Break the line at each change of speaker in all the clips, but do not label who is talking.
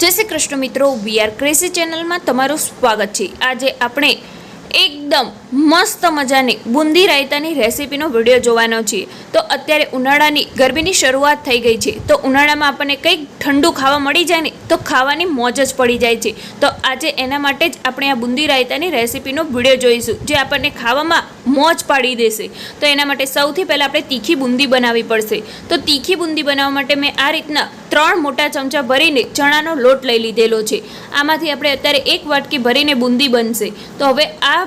જય શ્રી કૃષ્ણ મિત્રો વીઆર ક્રેસી ચેનલમાં તમારું સ્વાગત છે. આજે આપણે એકદમ મસ્ત મજાની બુંદી રાયતાની રેસીપીનો વીડિયો જોવાનો છે. તો અત્યારે ઉનાળાની ગરમીની શરૂઆત થઈ ગઈ છે. તો ઉનાળામાં આપણને કંઈક ઠંડુ ખાવા મળી જાય ને, તો ખાવાની મોજ જ પડી જાય છે. તો આજે એના માટે જ આપણે આ બુંદી રાયતાની રેસીપીનો વીડિયો જોઈશું, જે આપણને ખાવામાં મોજ પાડી દેશે. તો એના માટે સૌથી પહેલાં આપણે તીખી બુંદી બનાવવી પડશે. તો તીખી બુંદી બનાવવા માટે મેં આ રીતના ત્રણ મોટા ચમચા ભરીને ચણાનો લોટ લઈ લીધેલો છે. આમાંથી આપણે અત્યારે એક વાટકી ભરીને બુંદી બનશે. તો હવે આ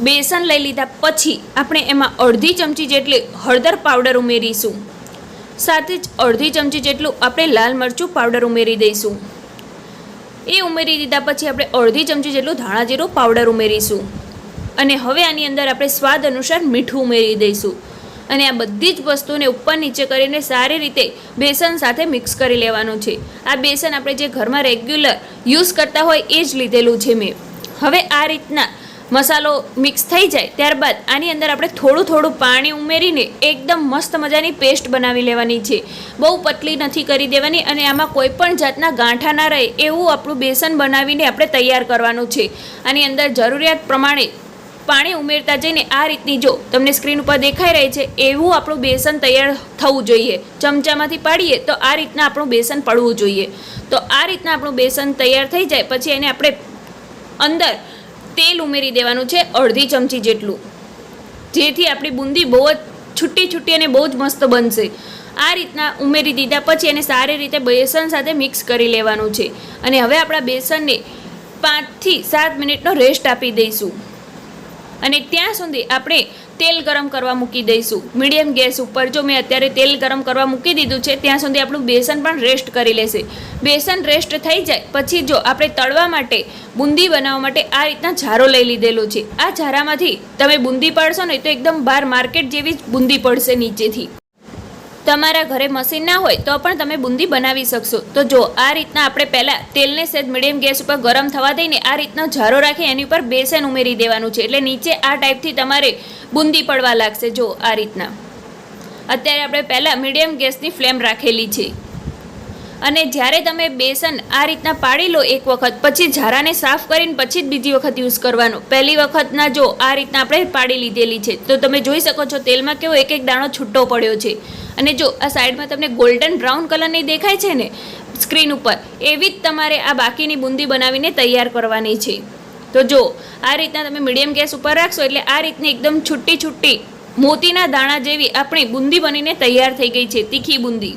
બેસન લઈ લીધા પછી આપણે એમાં અડધી ચમચી જેટલી હળદર પાવડર ઉમેરીશું. સાથે જ અડધી ચમચી જેટલું આપણે લાલ મરચું પાવડર ઉમેરી દઈશું. એ ઉમેરી દીધા પછી આપણે અડધી ચમચી જેટલું ધાણા જીરું પાવડર ઉમેરીશું. અને હવે આની અંદર આપણે સ્વાદ અનુસાર મીઠું ઉમેરી દઈશું. અને આ બધી જ વસ્તુને ઉપર નીચે કરીને સારી રીતે બેસન સાથે મિક્સ કરી લેવાનું છે. આ બેસન આપણે જે ઘરમાં રેગ્યુલર યુઝ કરતા હોય એ જ લીધેલું છે મેં. હવે આ રીતના મસાલો મિક્સ થઈ જાય, ત્યારબાદ આની અંદર આપણે થોડું થોડું પાણી ઉમેરીને એકદમ મસ્ત મજાની પેસ્ટ બનાવી લેવાની છે. બહુ પતલી નથી કરી દેવાની અને આમાં કોઈ પણ જાતના ગાંઠા ના રહે એવું આપણું બેસન બનાવીને આપણે તૈયાર કરવાનું છે. આની અંદર જરૂરિયાત પ્રમાણે પાણી ઉમેરતા જઈને આ રીતની જો તમને સ્ક્રીન ઉપર દેખાઈ રહી છે, એવું આપણું બેસન તૈયાર થવું જોઈએ. ચમચામાંથી પાડીએ તો આ રીતના આપણું બેસન પડવું જોઈએ. તો આ રીતના આપણું બેસન તૈયાર થઈ જાય, પછી એને આપણે અંદર તેલ ઉમેરી દેવાનું છે અડધી ચમચી જેટલું. જેથી આપણી બુંદી બહુ જ છૂટી છૂટી અને બહુ જ મસ્ત બનશે. આ રીતના ઉમેરી દીધા પછી એને સારી રીતે બેસન સાથે મિક્સ કરી લેવાનું છે. અને હવે આપણા બેસનને પાંચથી સાત મિનિટનો રેસ્ટ આપી દઈશું. અને ત્યાં સુધી આપણે તેલ ગરમ કરવા મૂકી દઈશું. મીડિયમ ગેસ ઉપર જો મેં અત્યારે તેલ ગરમ કરવા મૂકી દીધું છે, ત્યાં સુધી આપણું બેસન પણ રેસ્ટ કરી લેશે. બેસન રેસ્ટ થઈ જાય, પછી જો આપણે તળવા માટે બુંદી બનાવવા માટે આ રીતના ઝારો લઈ લીધેલો છે. આ ઝારામાંથી તમે બુંદી પાડશો ને તો એકદમ બહાર માર્કેટ જેવી જ બુંદી પડશે નીચેથી. તમારા ઘરે મશીન ના હોય તો પણ તમે બુંદી બનાવી શકશો. તો જો, આ રીતના આપણે પહેલાં તેલને સેજ મીડિયમ ગેસ ઉપર ગરમ થવા દઈને આ રીતનો ઝારો રાખી એની ઉપર બેસન ઉમેરી દેવાનું છે. એટલે નીચે આ ટાઈપથી તમારે બુંદી પડવા લાગશે. જો, આ રીતના. અત્યારે આપણે પહેલાં મીડિયમ ગેસની ફ્લેમ રાખેલી છે. અને જ્યારે તમે બેસન આ રીતના પાડી લો એક વખત, પછી ઝારાને સાફ કરીને પછી જ બીજી વખત યુઝ કરવાનો. પહેલી વખતના જો આ રીતના આપણે પાડી લીધેલી છે, તો તમે જોઈ શકો છો તેલમાં કેવો એક એક દાણો છૂટો પડ્યો છે. અને જો આ સાઈડમાં તમને ગોલ્ડન બ્રાઉન કલરની દેખાય છે ને સ્ક્રીન ઉપર, એવી જ તમારે આ બાકીની બુંદી બનાવીને તૈયાર કરવાની છે. તો જો, આ રીતના તમે મીડિયમ ગેસ ઉપર રાખશો એટલે આ રીતની એકદમ છૂટી છૂટી મોતીના દાણા જેવી આપણી બુંદી બનીને તૈયાર થઈ ગઈ છે, તીખી બુંદી.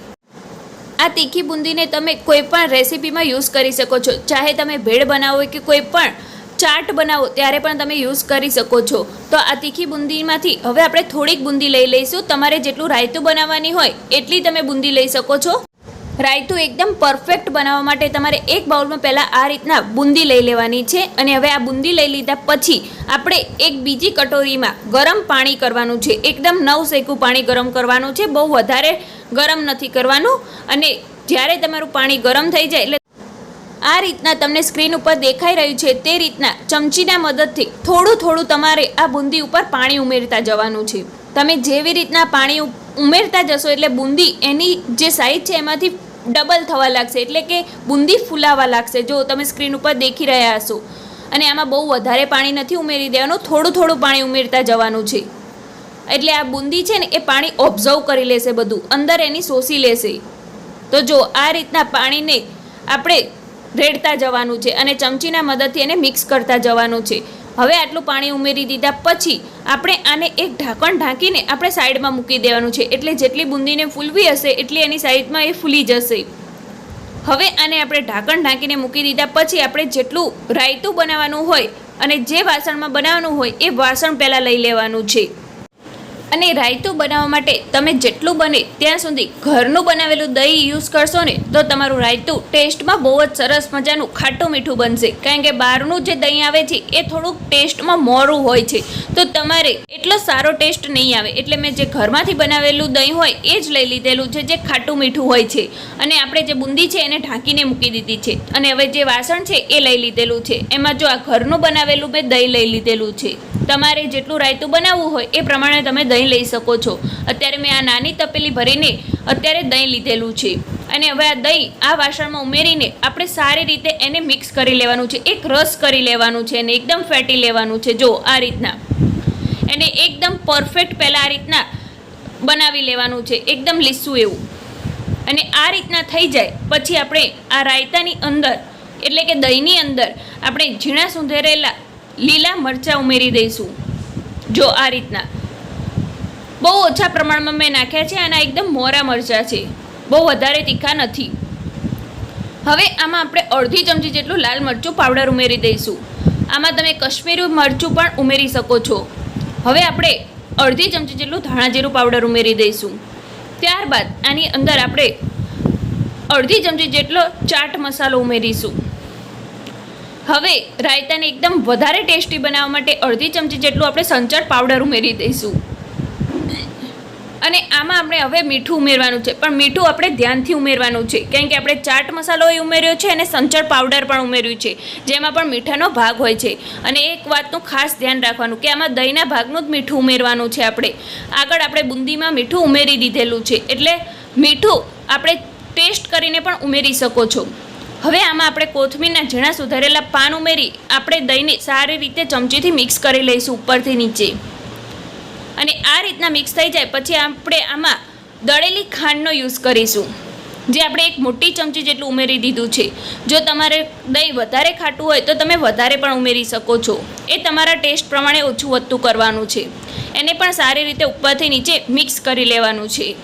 આ તીખી બુંદીને તમે કોઈ પણ રેસીપીમાં યુઝ કરી શકો છો. ચાહે તમે ભેળ બનાવો કે કોઈ પણ ચાટ બનાવો, ત્યારે પણ તમે યુઝ કરી શકો છો. તો આ તીખી બુંદીમાંથી હવે આપણે થોડીક બુંદી લઈ લઈશું. તમારે જેટલું રાયતું બનાવવાની હોય, એટલી તમે બુંદી લઈ શકો છો. રાયતું એકદમ પરફેક્ટ બનાવવા માટે તમારે એક બાઉલમાં પહેલાં આ રીતના બુંદી લઈ લેવાની છે અને હવે આ બુંદી લઈ લીધા પછી આપણે એક બીજી કટોરીમાં ગરમ પાણી કરવાનું છે. એકદમ નવ શેકું પાણી ગરમ કરવાનું છે. બહુ વધારે ગરમ નથી કરવાનું અને જ્યારે તમારું પાણી ગરમ થઈ જાય એટલે આ રીતના તમને સ્ક્રીન ઉપર દેખાઈ રહ્યું છે તે રીતના ચમચીના મદદથી થોડું થોડું તમારે આ બુંદી ઉપર પાણી ઉમેરતા જવાનું છે. તમે જેવી રીતના પાણી ઉમેરતા જશો એટલે બુંદી એની જે સાઈઝ છે એમાંથી ડબલ થવા લાગશે, એટલે કે બુંદી ફૂલાવા લાગશે. જો તમે સ્ક્રીન ઉપર દેખી રહ્યા હશો. અને આમાં બહુ વધારે પાણી નથી ઉમેરી દેવાનું, થોડું થોડું પાણી ઉમેરતા જવાનું છે. એટલે આ બુંદી છે ને, એ પાણી ઓબ્ઝર્વ કરી લેશે બધું, અંદર એની શોષી લેશે. તો જો આ રીતના પાણીને આપણે રેડતા જવાનું છે અને ચમચીના મદદથી એને મિક્સ કરતા જવાનું છે. હવે આટલું પાણી ઉમેરી દીધા પછી આપણે આને એક ઢાંકણ ઢાંકીને આપણે સાઈડમાં મૂકી દેવાનું છે. એટલે જેટલી બુંદીને ફૂલવી હશે, એટલી એની સાઈડમાં એ ફૂલી જશે. હવે આને આપણે ઢાંકણ ઢાંકીને મૂકી દીધા પછી આપણે જેટલું રાયતું બનાવવાનું હોય અને જે વાસણમાં બનાવવાનું હોય એ વાસણ પહેલાં લઈ લેવાનું છે. અને રાયતું બનાવવા માટે તમે જેટલું બને ત્યાં સુધી ઘરનું બનાવેલું દહીં યુઝ કરશો ને, તો તમારું રાયતું ટેસ્ટમાં બહુ જ સરસ મજાનું ખાટું મીઠું બનશે. કારણ કે બહારનું જે દહીં આવે છે, એ થોડુંક ટેસ્ટમાં મોરું હોય છે. તો તમારે એટલો સારો ટેસ્ટ નહીં આવે. એટલે મેં જે ઘરમાંથી બનાવેલું દહીં હોય, એ જ લઈ લીધેલું છે, જે ખાટું મીઠું હોય છે. અને આપણે જે બુંદી છે, એને ઢાંકીને મૂકી દીધી છે. અને હવે જે વાસણ છે, એ લઈ લીધેલું છે. એમાં જો આ ઘરનું બનાવેલું મેં દહીં લઈ લીધેલું છે. તમારે જેટલું રાયતું બનાવવું હોય, એ પ્રમાણે તમે દહીં લઈ શકો છો. અત્યારે મેં આ નાની તપેલી ભરીને અત્યારે દહીં લીધેલું છે. અને હવે આ દહીં આ વાસણમાં ઉમેરીને આપણે સારી રીતે એને મિક્સ કરી લેવાનું છે. એક રસ કરી લેવાનું છે અને એકદમ ફેટી લેવાનું છે. જો આ રીતના. એને એકદમ પરફેક્ટ પહેલાં આ રીતના બનાવી લેવાનું છે. એકદમ લીસું એવું. અને આ રીતના થઈ જાય પછી આપણે આ રાયતાની અંદર, એટલે કે દહીંની અંદર, આપણે ઝીણા સુંધેરેલા લીલા મરચાં ઉમેરી દઈશું. જો આ રીતના. બહુ ઓછા પ્રમાણમાં મેં નાખ્યા છે અને એકદમ મોરા મરચાં છે. બહુ વધારે તીખા નથી. હવે આમાં આપણે અડધી ચમચી જેટલું લાલ મરચું પાવડર ઉમેરી દઈશું. આમાં તમે કશ્મીરી મરચું પણ ઉમેરી શકો છો. હવે આપણે અડધી ચમચી જેટલું ધાણા જીરું પાવડર ઉમેરી દઈશું. ત્યારબાદ આની અંદર આપણે અડધી ચમચી જેટલો ચાટ મસાલો ઉમેરીશું. હવે રાયતાને એકદમ વધારે ટેસ્ટી બનાવવા માટે અડધી ચમચી જેટલું આપણે સંચળ પાવડર ઉમેરી દઈશું. અને આમાં આપણે હવે મીઠું ઉમેરવાનું છે. પણ મીઠું આપણે ધ્યાનથી ઉમેરવાનું છે. કેમ કે આપણે ચાટ મસાલો એ ઉમેર્યો છે અને સંચળ પાવડર પણ ઉમેર્યું છે. જેમાં પણ મીઠાનો ભાગ હોય છે. અને એક વાતનું ખાસ ધ્યાન રાખવાનું કે આમાં દહીંના ભાગનું જ મીઠું ઉમેરવાનું છે આપણે. આગળ આપણે બુંદીમાં મીઠું ઉમેરી દીધેલું છે. એટલે મીઠું આપણે ટેસ્ટ કરીને પણ ઉમેરી શકો છો. હવે આમાં આપણે કોથમીરના ઝીણા સુધારેલા પાન ઉમેરી આપણે દહીંને સારી રીતે ચમચીથી મિક્સ કરી લઈશું ઉપરથી નીચે. અને આ રીતના મિક્સ થઈ જાય, પછી આપણે આમાં દળેલી ખાંડનો યુઝ કરીશું. જે આપણે એક મોટી ચમચી જેટલું ઉમેરી દીધું છે. જો તમારે દહીં વધારે ખાટું હોય, તો તમે વધારે પણ ઉમેરી શકો છો. એ તમારા ટેસ્ટ પ્રમાણે ઓછું વધતું કરવાનું છે. એને પણ સારી રીતે ઉપરથી નીચે મિક્સ કરી લેવાનું છે.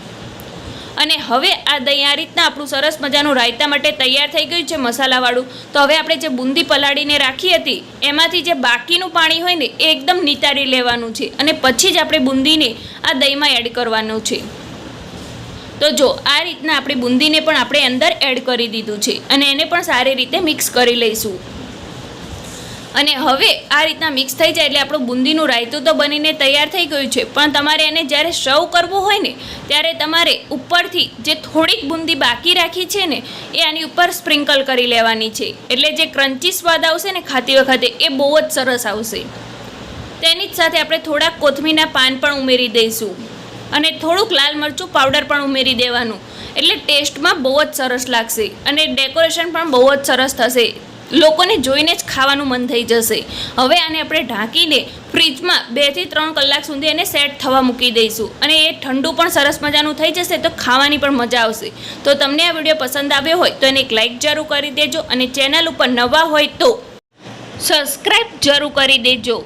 અને હવે આ દહીં આ રીતના આપણું સરસ મજાનું રાયતા માટે તૈયાર થઈ ગયું છે મસાલાવાળું. તો હવે આપણે જે બુંદી પલાળીને રાખી હતી, એમાંથી જે બાકીનું પાણી હોય ને, એ એકદમ નિતારી લેવાનું છે. અને પછી જ આપણે બુંદીને આ દહીંમાં એડ કરવાનું છે. તો જો, આ રીતના આપણી બુંદીને પણ આપણે અંદર એડ કરી દીધું છે. અને એને પણ સારી રીતે મિક્સ કરી લઈશું. અને હવે આ રીતના મિક્સ થઈ જાય એટલે આપણું બુંદીનું રાયતું તો બનીને તૈયાર થઈ ગયું છે. પણ તમારે એને જ્યારે સર્વ કરવું હોય ને, ત્યારે તમારે ઉપરથી જે થોડીક બુંદી બાકી રાખી છે ને, એ આની ઉપર સ્પ્રિંકલ કરી લેવાની છે. એટલે જે ક્રન્ચી સ્વાદ આવશે ને ખાતી વખતે, એ બહુ જ સરસ આવશે. તેની જ સાથે આપણે થોડાક કોથમીરના પાન પણ ઉમેરી દઈશું. અને થોડુંક લાલ મરચું પાવડર પણ ઉમેરી દેવાનું. એટલે ટેસ્ટમાં બહુ જ સરસ લાગશે. અને ડેકોરેશન પણ બહુ જ સરસ થશે. લોકોને જોઈને જ ખાવાનું મન થઈ જશે. હવે આને આપણે ઢાંકીને ફ્રીજમાં બેથી ત્રણ કલાક સુધી એને સેટ થવા મૂકી દઈશું. અને એ ઠંડુ પણ સરસ મજાનું થઈ જશે તો ખાવાની પણ મજા આવશે. તો તમને આ વીડિયો પસંદ આવ્યો હોય તો એને એક લાઇક જરૂર કરી દેજો અને ચેનલ ઉપર નવા હોય તો સબસ્ક્રાઈબ જરૂર કરી દેજો.